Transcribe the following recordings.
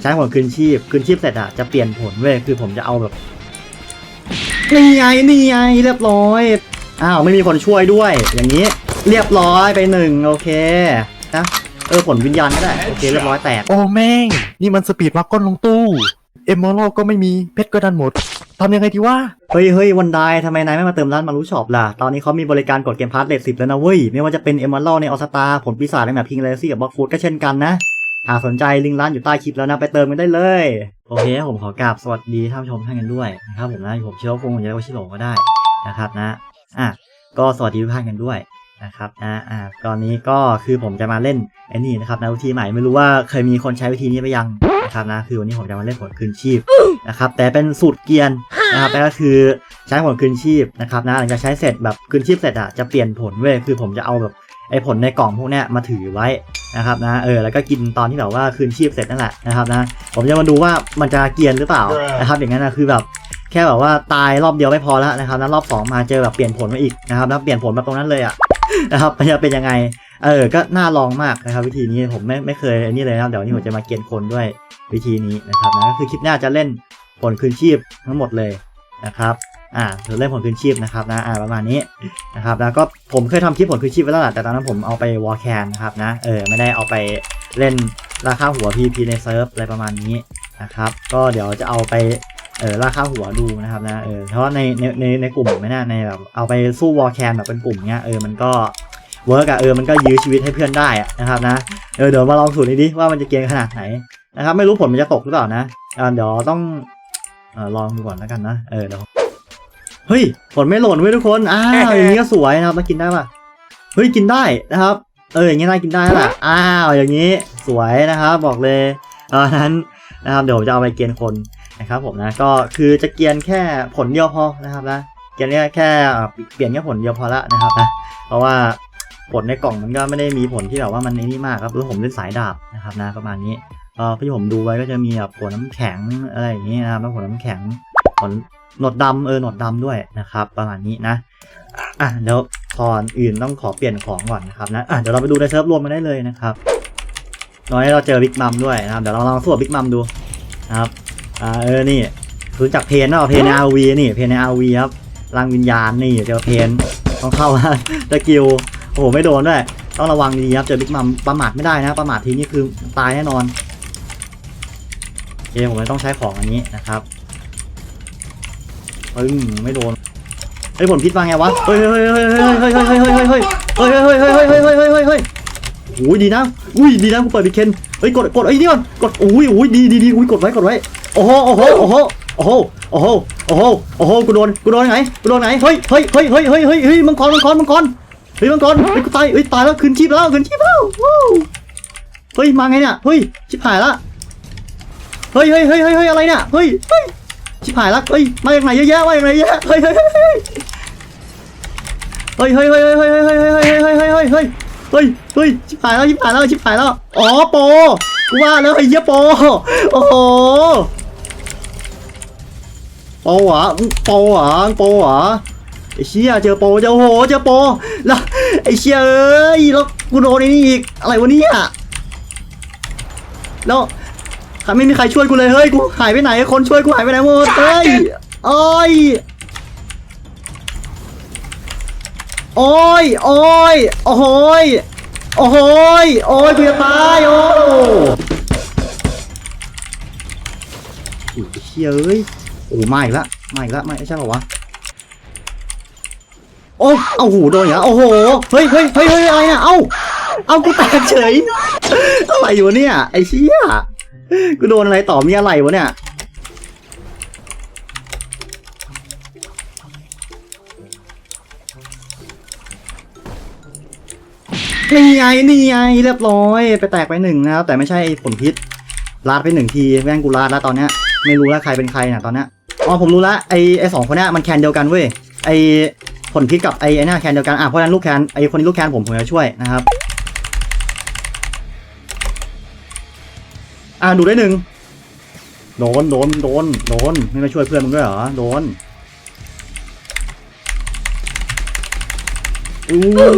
ใช้ผลคืนชีพคืนชีพเสร็จอะจะเปลี่ยนผลเว้ยคือผมจะเอาแบบนี่ไงนี่ไงเรียบร้อยอ้าวไม่มีคนช่วยด้วย อย่างนี้เรียบร้อยไปหนึ่งโอเคนะเออผลวิญญาณก็ได้โอเคเรียบร้อยแตกโอ้แม่ง นี่มันสปีดวักก้อนลงตู้เอมเมอรัลก็ไม่มีเพชรก็ดันหมดทำยังไงดีวะเฮ้ยเฮ้ยวันไดทำไมนายไม่มาเติมร้านมารู้ช็อปล่ะ ตอนนี้เขามีบริการกดเกมพาร์ทเลทสิบแล้วนะเว้ย ไม่ว่าจะเป็นเอม r ร l ในออสตาผลปีศาจในแบบพิงเลซี่กับบล็อกฟูดก็เช่นกันนะ หากสนใจลิงก์ร้านอยู่ใต้คลิปแล้วนะไปเติมกันได้เลย โอเคผมขอกราบสวัสดีท่านผู้ชมท่านกันด้วยนะครับผมนะผมเชื่อว่าคงจะเรียกว่าชิโร่ก็ได้นะครับนะอะก็สวัสดีทุกท่านกันด้วยนะครับนะอ่าตอนนี้ก็คือผมจะมาเล่นไอ้นี่นะครับนะวิธีใหม่ไม่รู้ว่าเคยมีคนใช้วิธีนี้ไปยังนะครับนะคือวันนี้ผมจะมาเล่นผลคืนชีพนะครับแต่เป็นสูตรเกียนนะครับนั่ก็คือใช้ผลคืนชีพนะครับนะหลังจากใช้เสร็จแบบคืนชีพเสร็จอะจะเปลี่ยนผลเว้ยคือผมจะเอาแบบ ไอ้ผลในกล่องพวกเนี้ยมาถือไว้นะครับนะเออแล้วก็กินตอนที่แบบว่าคืนชีพเสร็จนั่นแหละนะครับนะผมจะมาดูว่ามันจะเกรียนหรือเปล่านะครับอย่างนั้นนะคือแบบแค่แบบว่าตายรอบเดียวไม่พอแล้วนะครับแล้วรอบสองมาเจอแบบเปลี่ยนผลมาอีกนะครับแล้วเปลี่ยนผลมาตรงนั้นเลยอะนะครับมันจะเป็นยังไงเออก็น่าลองมากนะครับ วิธีนี้ผมไม่ไม่เคยอันนี้เลยนะครับเดี๋ยววันนี้ผมจะมาเกณฑ์คนด้วยวิธีนี้นะครับนะก็คือคลิปหน้าจะเล่นผลคืนชีพทั้งหมดเลยนะครับ อ่าเราเล่นผลคืนชีพนะครับนะอ่าประมาณนี้นะครับแล้วก็ผมเคยทำคลิปผลคืนชีพไว้แล้วแหละแต่ตอนนั้นผมเอาไปวอลแคนนะครับนะเออไม่ได้เอาไปเล่นราคาหัว PP ในเซิร์ฟอะไรประมาณนี้นะครับก็เดี๋ยวจะเอาไปเออราคาหัวดูนะครับนะเออเพราะว่าในในในในกลุ่มผมไม่น่าในแบบเอาไปสู้วอลแคนแบบเป็นกลุ่มเนี้ยเออมันก็เวิร์กอะเออมันก็ยื้อชีวิตให้เพื่อนได้อะนะครับนะเออเดี๋ยวมาลองสูตรนี้ดิว่ามันจะเกณฑ์ขนาดไหนนะครับไม่รู้ผลมันจะตกหรือเปล่านะอ่าเดี๋ยวต้องเออลองดูก่อนแล้วกันนะเออเดี๋ยว เฮ้ยผลไม่หล่นเว้ยทุกคนอ้าวอย่างนี้ก็สวยนะครับมากินได้ป่ะเฮ้ยกินได้นะครับ เอออย่างนี้น่ากินได้แล้วล่ะอ้าวอย่างนี้สวยนะครับ บอกเลยเออนั้นนะครับเดี๋ยวผมจะเอาไปเกณฑ์คนนะครับ ผมนะก็คือจะเกียนแค่ผลเดียวพอนะครับนะเกียนแค่แค่เอ่อเปลี่ยนแค่ผลเดียวพอละนะครับนะเพราะว่าผลในกล่องมันก็ไม่ได้มีผลที่แบบว่ามันในนี่มากครับแล้วผมเล่นสายดาบนะครับนะประมาณนี้ก็ที่ผมดูไว้ก็จะมีแบบผลน้ำแข็งอะไรอย่างนี้นะครับแล้วผลน้ำแข็งผล หนวดดำเออหนวดดำด้วยนะครับ ประมาณนี้นะอะเดี๋ยวก่อนอื่นต้องขอเปลี่ยนของก่อนนะครับนะอะเดี๋ยวเราไปดูในเซิร์ฟรวมกันได้เลยนะครับตอนนี้เราเจอบิ๊กมัมด้วยนะครับเดี๋ยวเราลองสู้บิ๊กมัมดูนะครับอ่าเออนี่รู้จักเพนเนาะเพนในอาวีนี่เพนในอาวีครับรังวิญญาณนี่เจอเพนต้องเข้าตะกิวโอ้โหไม่โดนด้วยต้องระวังดีครับเจอบิ๊กมัมประมาทไม่ได้นะ ประมาททีนี่คือตายแน่นอนโอเคผมเลยต้องใช้ของอันนี้นะครับ ปึ้งไม่โดนเฮ้ยผลพิษมาไงวะเฮ้ยเฮ้ยเฮ้ยเฮ้ยเฮ้ยเฮ้ยเฮ้ยเฮ้ยเฮ้ยเฮ้ยเฮ้ยเฮ้ยเฮ้ยเฮ้ยเฮ้ยเฮ้ยเฮ้ยเฮ้ยโอ้ยดีนะอุ้ยดีนะกูเปิดบิ๊กเคนเฮ้ยกดกดไอ้นี่ก่อนกดอุ้ยอุ้ยดีดีดีอุ้ยกดไว้กดไว้โอ้โหโอ้โหโอ้โหโอ้โหโอ้โหโอ้โหโอ้โหกูโดนกูโดนไงกูโดนไงเฮ้ยเฮ้ยเฮ้ยเฮ้ยเฮ้ยเฮ้ยเฮ้ยมังกรมังกรมังกรเฮ้ยมังกรเฮ้ยกูตายเฮ้ยตายแล้วคืนชีพแล้วคืนชีพแล้วว้าวเฮ้ยมาไงเนี่ยเฮ้ยชิบหายละเฮ้ยเฮ้ยเฮ้ยเฮ้ยเฮ้ยอะไรเนี่ยเฮ้ยเฮ้ย ชิบหายละเฮ้ยมาจากไหนเยอะแยะมาจากไหนเยอะแยะเฮ้ยเฮ้ยเฮ้ยเฮ้ยเฮ้ยเฮ้ยเฮ้ยเฮ้ยเฮ้ยเฮ้ยเฮ้ยเฮ้ยเฮ้ยเฮ้ยเฮ้ยเฮ้ยเฮ้ยเฮ้ยชิบหายแล้วชิบหายแล้วชิบหายแล้วอ๋อโปกูว่าแล้วไอ้เหี้ยโปโอ้โหโปเหรอโปเหรอโปเหรอไอ้เชี่ยเจอโปเจอโอ้โหเจอโปแล้วไอ้เชี่ยเอ้ยแล้วกูโดนไอ้นี่อีกอะไรวะเนี่ยแล้ว ไม่มีใครช่วยกูเลยเฮ้ยกูหายไปไหนคนช่วยกูหายไปไหนหมดเฮ้ยโอ้ยโอ้ยโอ้ยโอ้โหยโอ้โหยโอ้ยกูจะตายโอ้ยเชี่ยเอ้ยโอ้มาอีกละมาอีกละไม่ใช่เหรอวะโอ้เอาหูโดนอย่างเงี้ยโอ้โหเฮ้ยเฮ้ยเฮ้ยเฮ้ยอะไรเนี่ยเอ้าเอากูแตกเฉยอะไรอยู่เนี่ยไอ้เชี่ย กูโดนอะไรต่อมีอะไรวะเนี่ย นี่ไงนี่ไงเรียบร้อย ไปแตกไปหนึ่งนะครับ แต่ไม่ใช่ผลพิษลาดไปหนึ่งทีแม่งกูลาดแล้วตอนเนี้ย ไม่รู้แล้วใครเป็นใครเนี่ยตอนเนี้ยอ๋อผมรู้ละไอไอสองคนเนี้ยมันแคนเดียวกันเว้ยไอผลพิษกับไอไอหน้าแคนเดียวกันอะเพราะฉะนั้นลูกแคนไอคนนี้ลูกแคนผมผมจะช่วยนะครับ อะดูได้หนึ่งโดนโดนโดนโดนไม่มาช่วยเพื่อนมึงด้วยเหรอโดนอู้ย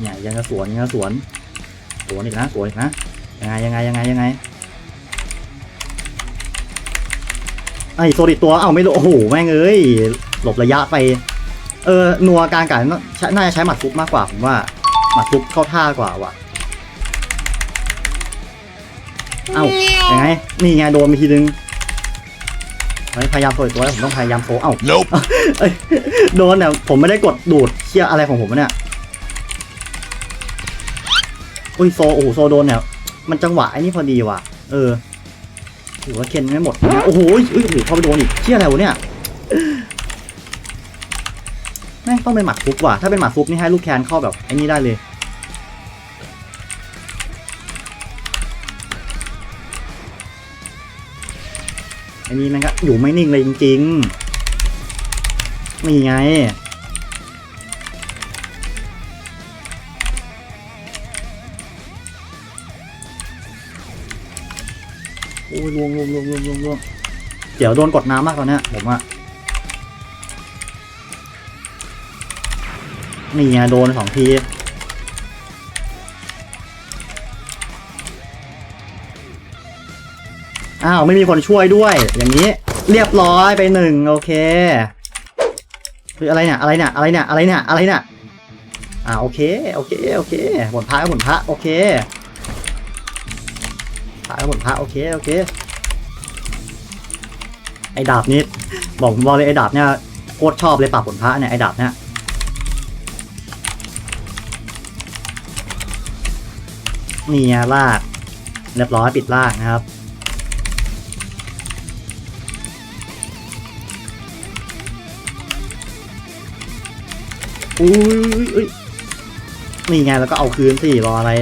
เนี่ยยังจะสวนยังจะสวนสวนอีกนะสวนอีกนะยังไงยังไงยังไงยังไงไอ้โซดิตัวเอ้าไม่รู้โอ้โหแม่งเอ้ยหลบระยะไป เออนัวกลารกันน่าจะใช้หมัดฟุกมากกว่าผมว่าหมัดฟุกเข้าท่ากว่าว่ะ เอ้ายังไงนี่ไงโดนไปทีนึงเฮ้ยพยายามโซดิตัวแล้วผมต้องพยายามโซเอ้า Nope. เอ้ยโดนเนี่ยผมไม่ได้กดดูดเชี่ยอะไรของผมวะเนี่ยอุ้ยโซโอ้โหโซโดนเนี่ยมันจังหวะไอ้นี่พอดีว่ะ เออถือว่าเคนไม่หมดนะโอ้โหอุ้ยอุ้ยเข้าไปโดนอีกเชี่ยอะไรวะเนี่ยแม่งต้องเป็นหมัดฟุกว่ะถ้าเป็นหมัดฟุกนี่ให้ลูกแคนเข้าแบบไอ้นี่ได้เลย อันนี้มันก็อยู่ไม่นิ่งเลยจริงๆนี่ไงโอ้ยลวงลวงลวงลวงลวงลวงเดี๋ยวโดนกดน้ำมากตอนเนี้ยผมอะนี่ไงโดนสองที อ้าว ไม่มีคนช่วยด้วย อย่างนี้ เรียบร้อยไปหนึ่งโอเคคืออะไรเนี่ยอะไรเนี่ยอะไรเนี่ยอะไรเนี่ยอะไรเนี่ยอ่าโอเคโอเคโอเคหมดพระหมดพระโอเคพระหมดพระโอเคโอเคไอ้ดาบนี้บอกผมบอกเลยไอ้ดาบเนี่ยโคตรชอบเลยปราบผลพระเนี่ยไอ้ดาบเนี่ยนี่ลากเรียบร้อยปิดลากนะครับ อุ้ยอุ้ยนี่ไงแล้วก็เอาคืนสิรออะไร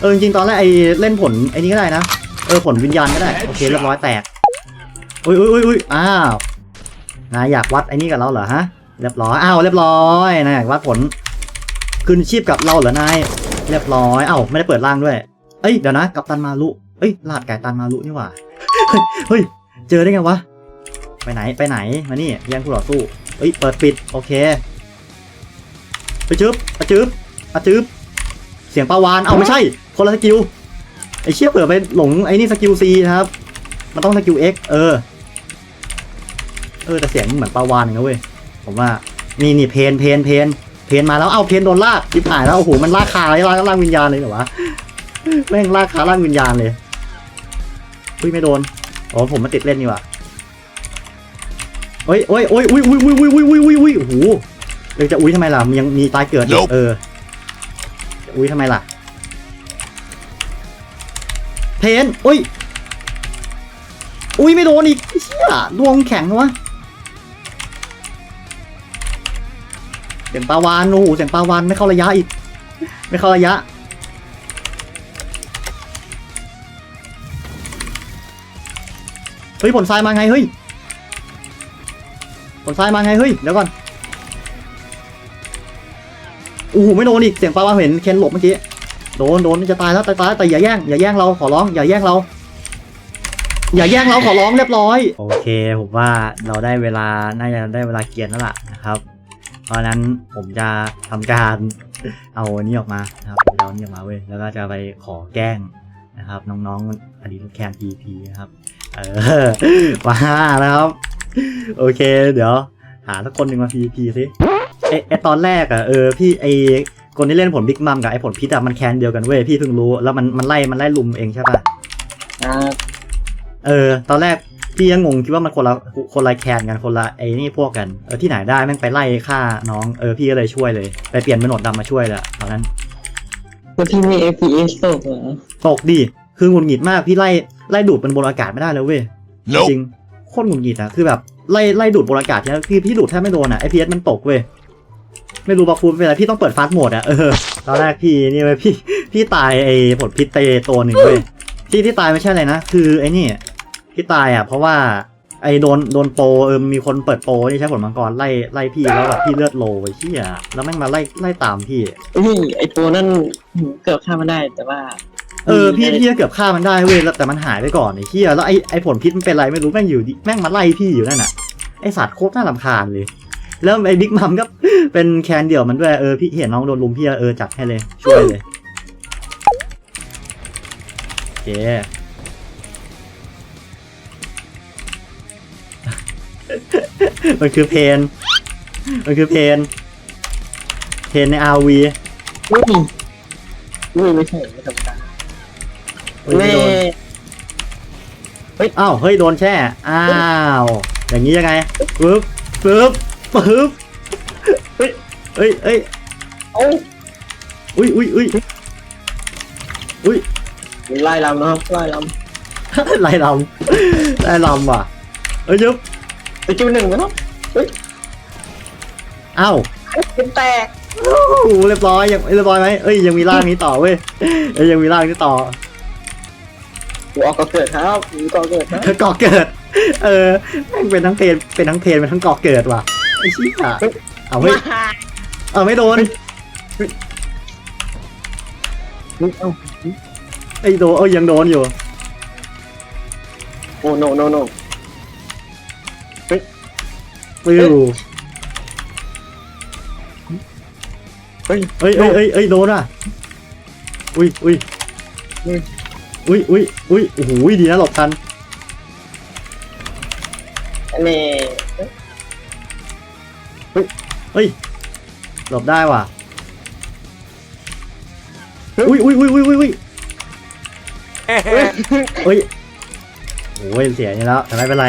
เออจริงตอนแรกไอ้เล่นผลไอ้นี้ก็ได้นะ เออผลวิญญาณก็ได้ โอเคเรียบร้อยแตก อุ้ยอุ้ยอุ้ยอุ้ยอ้าวนายอยากวัดไอ้นี่กับเราเหรอฮะ เรียบร้อย อ้าวเรียบร้อยนายอยากวัดผลคืนชีพกับเราเหรอนาย เรียบร้อย เอ้าไม่ได้เปิดร่างด้วย เอ้ยเดี๋ยวนะกัปตันมารุเอ้ยลาดไก่ตันมารุนี่หว่าเฮ้ยเฮ้ยเจอได้ไงวะ ไปไหนไปไหนมานี่ย่งคู่ต่อสู้ เอ้ยเปิดปิดโอเค ไปจืบอะจืบอะจืบเสียงปลาวานเอาไม่ใช่คนละสกิลไอ้เชี่ยเผื่อไปหลงไอ้นี่สกิลซีนะครับ มันต้องสกิลเอ็กเออ เออแต่เสียงเหมือนปลาวานนะเว้ยผมว่านี่นี่เพนเพนเพนเพนมาแล้วเอ้าเพนโดนลากทิพหายแล้วโอ้โหมันลากขาเลยลากลากวิญญาณเลยเหรอวะแม่งลากขาลากวิญญาณเลยอุ้ยไม่โดนอ๋อผมมาติดเล่นนี่วะเฮ้ยเฮ้ยเฮ้ยอุ้ยอุ้ยอุ้ยอุ้ยอุ้ยอุ้ยอุ้ยโอ้โห เราจะอุ้ยทำไมล่ะมันยังมีตายเกิดอีก Nope เออจะอุ้ยทำไมล่ะ เพนอุ้ย อุ้ยไม่โดนอีกไอ้เชี่ยดวงแข็งวะเสียงปลาวานโอ้โหเสียงปลาวานไม่เข้าระยะอีก ไม่เข้าระยะเฮ้ยผลทรายมาไงเฮ้ยผลทรายมาไงเฮ้ยเดี๋ยวก่อน โอ้โหไม่โดนอีกเสียงปลาวาเห็นเคนหลบเมื่อกี้โดนโดนจะตายแล้วตายตายแล้วแต่อย่าแย่งอย่าแย่งเราขอร้องอย่าแย่งเรา อย่าแย่งเราขอร้องเรียบร้อย โอเคผมว่าเราได้เวลาน่าจะได้เวลาเกียนแล้วล่ะนะครับ เพราะนั้นผมจะทำการเอาอนนี้ออกมานะครับเอาอนนี้ออกมาเว้ยแล้วก็จะไปขอแกล้งนะครับน้องๆอดีตแคนพีพีนะครับเออมานะครับ โอเค เดี๋ยว หาสักคนหนึ่งมาพีพีสิ ไอไอตอนแรกอะเออพี่ไอคนที่เล่นผลบิ๊กมัมกับไอผลพิษอะมันแคนเดียวกันเว้ยพี่เพิ่งรู้แล้วมันมันไล่มันไล่ลุมเองใช่ปะอ่าเออ ตอนแรกพี่ยังงงคิดว่ามันคนละคนละแคนกันคนละไอ้นี่พวกกันเออที่ไหนได้แม่งไปไล่ฆ่าน้องเออพี่ก็เลยช่วยเลย ไปเปลี่ยนเป็นหนวดดำมาช่วยแล้วตอนนั้นคนที่มี FPS ตกเหรอตกดิคือหงุดหงิดมากพี่ไล่ไล่ดูดมันบนอากาศไม่ได้เลยเว้ย Nope. จริงโคตรหงุดหงิดอะคือแบบไล่ไล่ดูดบนอากาศเนี่ยพี่พี่ดูดแทบไม่โดนอะไอพีเอสมันตกเว้ย ไม่รู้บอกคุณเป็นอะไรพี่ต้องเปิดฟาสต์โหมดอะเออตอนแรกพี่นี่เว้ยพี่พี่ตายไอ้ผลพิษเตตัวหนึ่งเว้ยที่ที่ตายไม่ใช่อะไรนะ คือไอ้นี่ที่ตายอะ เพราะว่าไอ้โดนโดนโปรเออมีคนเปิดโปรที่ใช้ผลมังกรไล่ไล่พี่แล้วแบบพี่เลือดโลไอ้ที่อะแล้วแม่งมาไล่ไล่ตามพี่เฮ้ยไอตัวนั่นเกือบฆ่ามันได้แต่ว่า เออพี่พี่ก็เกือบฆ่ามันได้เว้ยแล้วแต่มันหายไปก่อนไอ้เหี้ยแล้วไอ้ไอ้ผลพิษมันเป็นไรไม่รู้แม่งอยู่ดิแม่งมาไล่พี่อยู่นั่นน่ะไอ้สัตว์โคตรน่ารำคาญเลย แล้วไอ้บิ๊กมัมก็เป็นแคนเดี่ยวมันด้วยเออพี่เห็นน้องโดนลุมพี่ก็เออจัดให้เลย ช่วยเลยโอเคมันคือเพน มันคือเพน เพนใน RV อุ้ยอุ้ยไม่ใช่ไม่ธรรมดาเฮ้ยไม่แม่โดนอ้าว เฮ้ย โดนแช่ อ้าว อย่างนี้ยังไงปึ๊บปึ๊บ ปึ๊บเฮ้ยเฮ้ยเฮ้ยเอ้าอุ้ยอุ้ยอุ้ยอุ้ยไล่ลำนะครับไล่ลไล่ลำไล่ลำว่ะเอ้ยยึบำไปจิ้มหนึ่งนะครับอ้าวเป็นแตกโอ้โหเรียบร้อยยังเรียบร้อยไหมเอ้ยยังมีร่างนี้ต่อเว้ยเอ้ยยังมีร่างนี้ต่อกูออกก็เกิดครับกูก็เกิดครับก่อเกิด เออแม่งเป็นทั้งเพนเป็นทั้งเพนเป็นทั้งก่อเกิดว่ะ ไอ้ชี้อะเอาไม่เอาไม่โดนเอ้าไอ้โดนเอ้ยยังโดนอยู่โอ้โนโนโนปิวเฮ้ยเอ้ยเอ้ยเอ้ยเอ้ยโดนอะอุ้ยอุ้ยอุ้ยอุ้ยอุ้ยอุ้ยโอ้โหดีนะหลบทันอันนี้ เฮ้ย หลบได้ว่ะอุ้ยอุ้ยอุ้ยอุ้ยอุ้ยอุ้ยเฮ้ยโอ้ยเสียนี่แล้วแต่ไม่เป็นไร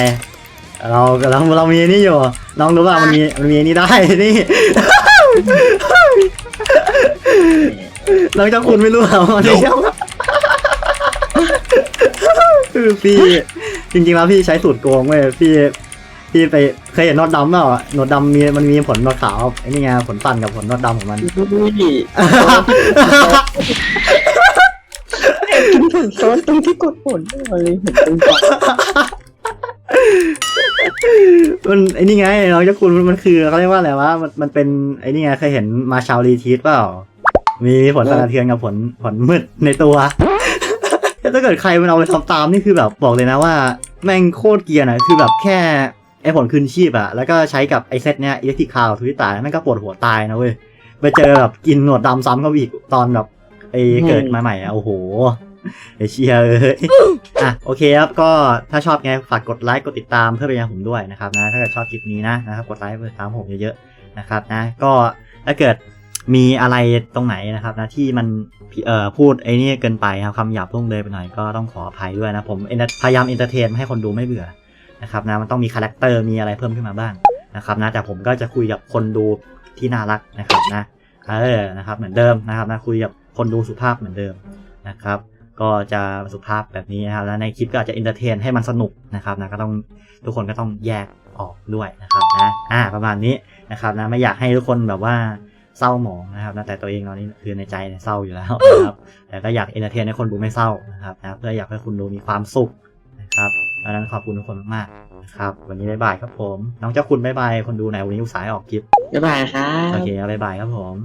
เราเราเรามีนี่อยู่ น้องรู้ป่ะมันมีมันมีนี่ได้นี่น้องเจ้าคุณไม่รู้เหรอมันไม่ใช่คือพี่จริงๆแล้วพี่ใช้สูตรโกงเว้ยพี่ พี่ไปเคยเห็นนอดดำเปล่าหนวดดำมีมันมีผลนวดขาวไอ้นี่ไงผลปั่นกับผลนวดดำของมัน อุ้ยโซนตรงที่กดผลเลยเห็นตรงก่อนมันไอ้นี่ไงน้องเจ้าคุณมันมันคือเขาเรียกว่าอะไรวะมันมันเป็นไอ้นี่ไงเคยเห็นมาชาวรีทีสเปล่า มีผลสะเทือนกับผลผลมืดในตัว ถ้าเกิดใครมันเอาไปทำตามนี่คือแบบบอกเลยนะว่า แม่งโคตรเกรียร์นะคือแบบแค่ ไอ้ผลคืนชีพอะแล้วก็ใช้กับไอเซตเนี้ยอิเล็กทริคาวทวิตาแม่งก็ปวดหัวตายนะเว้ย ไปเจอแบบกินหนวดดำซ้ำเข้าอีกตอนแบบไอเกิดมาใหม่อะโอ้โหไอ้เชียเอ้ยอะโอเคครับก็ถ้าชอบไงฝากกดไลค์กดติดตามเพื่อเป็นกำลังผมด้วยนะครับนะถ้าเกิดชอบคลิปนี้นะนะครับกดไลค์กดติดตามผมเยอะๆนะครับนะก็ถ้าเกิดมีอะไรตรงไหนนะครับนะที่มันเอ่อพูดไอ้นี่เกินไปครับคำหยาบล่งเลยไปหน่อยก็ต้องขออภัยด้วยนะผมพยายามเอนเตอร์เทนให้คนดูไม่เบื่อ นะครับนะมันต้องมีคาแรคเตอร์มีอะไรเพิ่มขึ้นมาบ้างนะครับนะแต่ผมก็จะคุยกับคนดูที่น่ารักนะครับนะเออนะครับเหมือนเดิมนะครับนะคุยกับคนดูสุภาพเหมือนเดิมนะครับ ก็จะสุภาพแบบนี้นะครับแล้วในคลิปก็อาจจะเอนเตอร์เทนให้มันสนุกนะครับนะก็ต้องทุกคนก็ต้องแยกออกด้วยนะครับนะอ่าประมาณนี้นะครับนะไม่อยากให้ทุกคนแบบว่าเศร้าหมองนะครับนะแต่ตัวเองตอนนี้คือในใจเนี่ยเศร้าอยู่แล้วนะครับแต่ก็อยากเอนเตอร์เทนให้คนดูไม่เศร้านะครับนะเพื่ออยากให้คุณดูมีความสุขนะครับ ดังนั้นขอบคุณทุกคนมากๆนะครับวันนี้บ๊ายบายครับผม น้องเจ้าคุณบ๊ายบายคนดูไหนอยวันนี้อุตส่าห์ให้ออกคลิปบ๊ายบายครัโอบเคบ๊ายบายครับผม